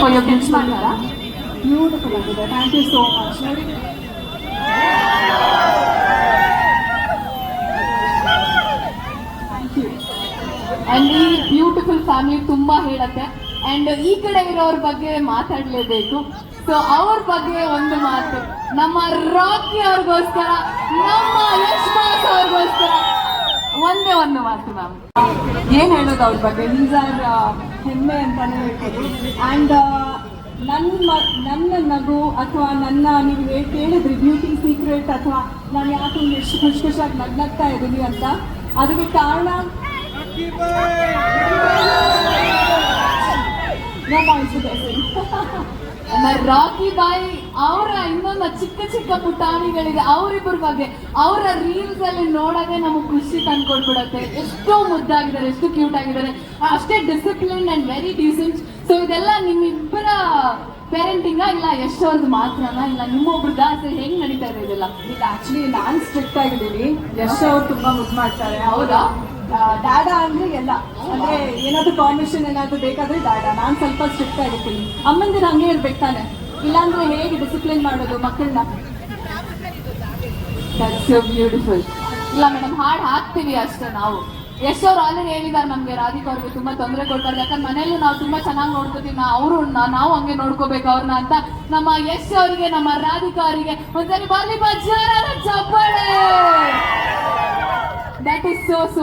For your ಮಾಡ್ತಾರಾ beautiful ಆಗಿದೆ thank you so much ನೋಡಿ ಥ್ಯಾಂಕ್ ಯು ಅಂಡ್ ಈ ಬ್ಯೂಟಿಫುಲ್ ಫ್ಯಾಮಿಲಿ ತುಂಬಾ ಹೇಳತ್ತೆ. ಅಂಡ್ ಈ ಕಡೆ ಇರೋರ ಬಗ್ಗೆ ಮಾತಾಡಲೇಬೇಕು. ಸೊ ಅವ್ರ ಬಗ್ಗೆ ಒಂದು ಮಾತು. ನಮ್ಮ ರಾಕಿ ಅವ್ರಿಗೋಸ್ಕರ ನಮ್ಮ ಒಂದೇ ಒಂದು ಮಾತು ಮ್ಯಾಮ್. ಏನು ಹೇಳೋದು ಅವ್ರ ಬಗ್ಗೆ? ದೀಸ್ ಆರ್ ಹೆಮ್ಮೆ ಅಂತಾನೆ ಹೇಳ್ಬೋದು. ಅಂಡ್ ನನ್ನ ನನ್ನ ನಗು ಅಥವಾ ನನ್ನ ನೀವು ಹೇ- ಕೇಳಿದ್ರಿ ಬ್ಯೂಟಿ ಸೀಕ್ರೆಟ್ ಅಥವಾ ನಾನು ಯಾಕೆ ಎಷ್ಟು ಖುಷಿ ಖುಷಿಯಾಗಿ ನಗ್ನಗ್ತಾ ಇದ್ದೀನಿ ಅಂತ. ಅದಕ್ಕೆ ಕಾರಣ? ರಾಕಿ ಬಾಯಿ ಅವರ ಇನ್ನೊಂದು ಚಿಕ್ಕ ಚಿಕ್ಕ ಪುಟಾಣಿಗಳಿದೆ ಅವರಿಬ್ಬರ ಬಗ್ಗೆ. ಅವರ ರೀಲ್ಸ್ ಅಲ್ಲಿ ನೋಡೋದೇ ನಮಗೆ ಖುಷಿ ತಂದ್ಕೊಡ್ಬಿಡತ್ತೆ ಎಷ್ಟೋ ಮುದ್ದಾಗಿದ್ದಾರೆ ಎಷ್ಟು ಕ್ಯೂಟ್ ಆಗಿದ್ದಾರೆ. ಅಷ್ಟೇ discipline and very decent so ಇದೆಲ್ಲ ನಿಮ್ಮಿಬ್ಬರ ಪೇರೆಂಟಿಂಗ ಇಲ್ಲ ಎಷ್ಟೊಂದು ಮಾತ್ರನ ಇಲ್ಲ? ನಿಮ್ಮೊಬ್ರದ ಆಸೆ ಹೆಂಗ್ ನಡೀತಾ ಇದೆ ಇದೆಲ್ಲ? ಇಲ್ಲ ಆಕ್ಚುಲಿ ನಾನು ಸ್ಟ್ರಿಕ್ಟ್ ಆಗಿದ್ದೀನಿ. ಯಶ್ ಅವ್ರು ತುಂಬಾ ಮುದ್ದು ಮಾಡ್ತಾರೆ. ಹೌದಾ? ಡ್ಯಾಡಾ ಅಂದ್ರೆ ಎಲ್ಲ. ಅಂದ್ರೆ ಏನಾದ್ರು ಪರ್ಮಿಷನ್ ಏನಾದ್ರು ಬೇಕಾದ್ರೆ ಡ್ಯಾಡಾ ನಾನ್ ಸ್ವಲ್ಪ ಸ್ಟ್ರಿಕ್ಟ್ ಆಗಿರ್ತೀನಿ ಅಮ್ಮಂದಿರ ಹಂಗೆ ಇರ್ಬೇಕು ತಾನೆ. ಇಲ್ಲಾಂದ್ರೆ ಹೇಗೆ ಡಿಸಿಪ್ಲಿನ್ ಮಾಡೋದು ಮಕ್ಕಳನ್ನ? ಬ್ಯೂಟಿಫುಲ್ ಇಲ್ಲ ಮೇಡಮ್ ಹಾಡು ಹಾಕ್ತೀವಿ ಅಷ್ಟೇ ನಾವು. ಎಷ್ಟೋರು ಆಲ್ರೆಡಿ ಹೇಳಿದಾರೆ ನಮ್ಗೆ, ರಾಧಿಕಾ ಅವ್ರಿಗೆ ತುಂಬಾ ತೊಂದರೆ ಕೊಡ್ತಾರೆ. ಯಾಕಂದ್ರೆ ಮನೇಲಿ ನಾವು ತುಂಬಾ ಚೆನ್ನಾಗಿ ನೋಡ್ಕೋತೀವಿ. ನಾ ಅವರು ನಾವು ಹಂಗೆ ನೋಡ್ಕೋಬೇಕು ಅವ್ರನ್ನ ಅಂತ ನಮ್ಮ ಯಶ್ ಅವರಿಗೆ ನಮ್ಮ ರಾಧಿಕಾ ಅವರಿಗೆ. ಒಂದ್ಸರಿ ಬರ್ಲಿ ಬಜ್ಜಾರ ಚಪ್ಪಳೆ! That is so so